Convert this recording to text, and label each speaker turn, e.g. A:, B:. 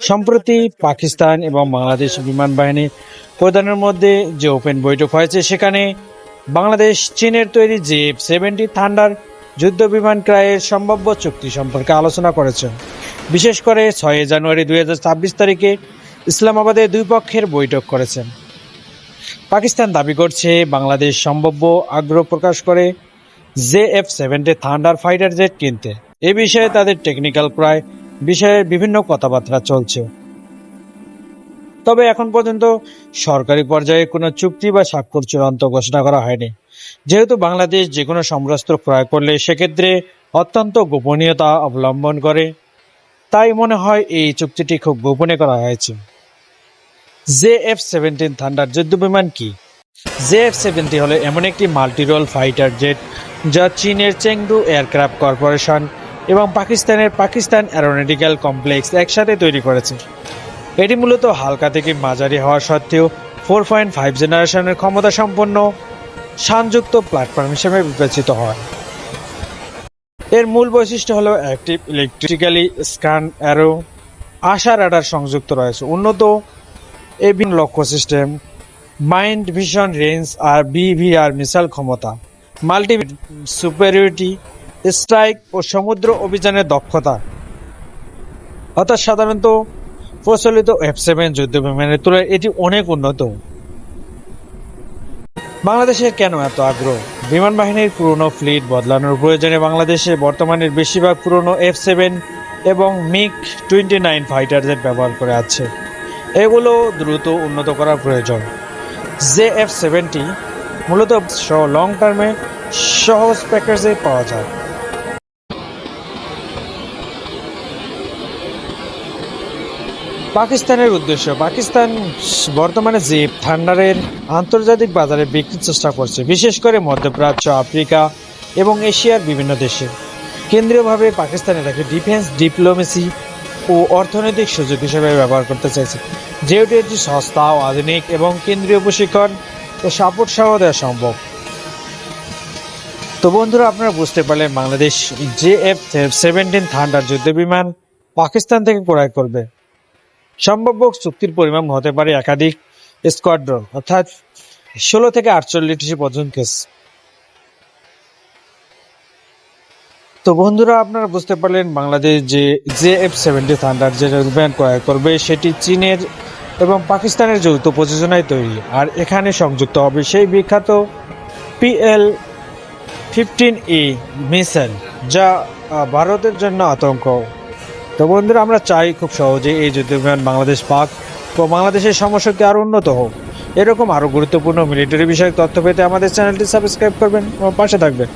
A: সম্প্রতি পাকিস্তান এবং বাংলাদেশ বিমান বাহিনী প্রধানের মধ্যে যে ওপেন বৈঠক হয়েছে সেখানে বাংলাদেশ চীনের তৈরি যে সেভেন্টি থান্ডার যুদ্ধ বিমান ক্রয়ের সম্ভাব্য চুক্তি সম্পর্কে আলোচনা করেছে। বিশেষ করে ছয় জানুয়ারি দুই হাজার ছাব্বিশ তারিখে ইসলামাবাদে দুই পক্ষের বৈঠক করেছেন। পাকিস্তান দাবি করছে বাংলাদেশ সম্ভাব্য আগ্রহ প্রকাশ করে J F seventy thunder fighter jet কিনতে। এ বিষয়ে তাদের টেকনিক্যাল ক্রয় বিষয়ে বিভিন্ন কথাবার্তা চলছে। তবে এখন পর্যন্ত সরকারি পর্যায়ে কোনো চুক্তি বা স্বাক্ষর চূড়ান্ত ঘোষণা করা হয়নি। যেহেতু বাংলাদেশ যে কোনো সমরাস্ত্র ক্রয় করলে সেক্ষেত্রে অত্যন্ত গোপনীয়তা অবলম্বন করে, তাই মনে হয় এই চুক্তিটি খুব গোপনে করা হয়েছে। জে এফ সেভেন্টিন থান্ডার যুদ্ধ বিমান কি? জে এফ সেভেন্টি হলো এমন একটি মাল্টিরোল ফাইটার জেট যা চীনের চেংদু এয়ারক্রাফট কর্পোরেশন এবং পাকিস্তানের পাকিস্তান অ্যারোনটিক্যাল কমপ্লেক্স একসাথে তৈরি করেছে। এটি মূলত হালকা থেকে মাঝারি হওয়া সত্ত্বেও ফোর পয়েন্ট ফাইভ জেনারেশনের ক্ষমতা সম্পন্ন সংযুক্ত প্ল্যাটফর্ম হিসেবে বিবেচিত হয়। এর মূল বৈশিষ্ট্য হলো অ্যাক্টিভ ইলেকট্রিক্যালি স্ক্যান অ্যারো, আশা রাডার সংযুক্ত রয়েছে। উন্নত এভিন লক্ষ্য সিস্টেম, মাইন্ড ভিশন রেঞ্জ আর বিভিআর মিসাইল ক্ষমতা। মাল্টি সুপেরিয়রিটি, স্ট্রাইক ও সমুদ্র অভিযানের দক্ষতা। অর্থাৎ সাধারণত প্রচলিত এফ সেভেন যুদ্ধ বিমানের তুলনায় এটি অনেক উন্নত। বাংলাদেশের কেন এত আগ্রহ? বিমান বাহিনীর পুরনো ফ্লিট বদলানোর প্রয়োজনে বাংলাদেশে বর্তমানের বেশিরভাগ পুরনো এফ সেভেন এবং MiG twenty nine fighter jet ব্যবহার করে আছে। এগুলো দ্রুত উন্নত করার প্রয়োজন। জে এফ সেভেন্টি মূলত লং টার্মে সহজ প্যাকেজে পাওয়া যায়। পাকিস্তানের উদ্দেশ্য, পাকিস্তান বর্তমানে যে থান্ডারের আন্তর্জাতিক বাজারে বিক্রির চেষ্টা করছে, বিশেষ করে মধ্যপ্রাচ্য, আফ্রিকা এবং এশিয়ার বিভিন্ন দেশে। কেন্দ্রীয়ভাবে পাকিস্তান এটাকে ডিফেন্স ডিপ্লোমেসি ও অর্থনৈতিক সুযোগ হিসেবে ব্যবহার করতে চাইছে। যেহেতু এটি সস্তা ও আধুনিক এবং কেন্দ্রীয় প্রশিক্ষণ ও সাপোর্ট সহ দেওয়া সম্ভব। তো বন্ধুরা, আপনারা বুঝতে পারলেন Bangladesh J F seventeen thunder যুদ্ধ বিমান পাকিস্তান থেকে ক্রয় করবে। সম্ভাব্য চুক্তির পরিমাণ হতে পারে একাধিক স্কোয়াড্রন, অর্থাৎ ষোলো থেকে আটচল্লিশ পর্যন্ত কেস। তো বন্ধুরা, আপনারা বুঝতে পারলেন বাংলাদেশ যে জে এফ সেভেন্টি থান্ডার যে ক্রয় করবে, সেটি চীনের এবং পাকিস্তানের যৌথ প্রযোজনায় তৈরি। আর এখানে সংযুক্ত হবে সেই বিখ্যাত পিএল ফিফটিন ই মিসাইল, যা ভারতের জন্য আতঙ্ক। তো বন্ধুরা, আমরা চাই খুব সহজে এই যুদ্ধ বিমান বাংলাদেশ পাক ও বাংলাদেশের সমস্যাকে আরও উন্নত হোক। এরকম আরও গুরুত্বপূর্ণ মিলিটারি বিষয়ক তথ্য পেতে আমাদের চ্যানেলটি সাবস্ক্রাইব করবেন ও পাশে থাকবেন।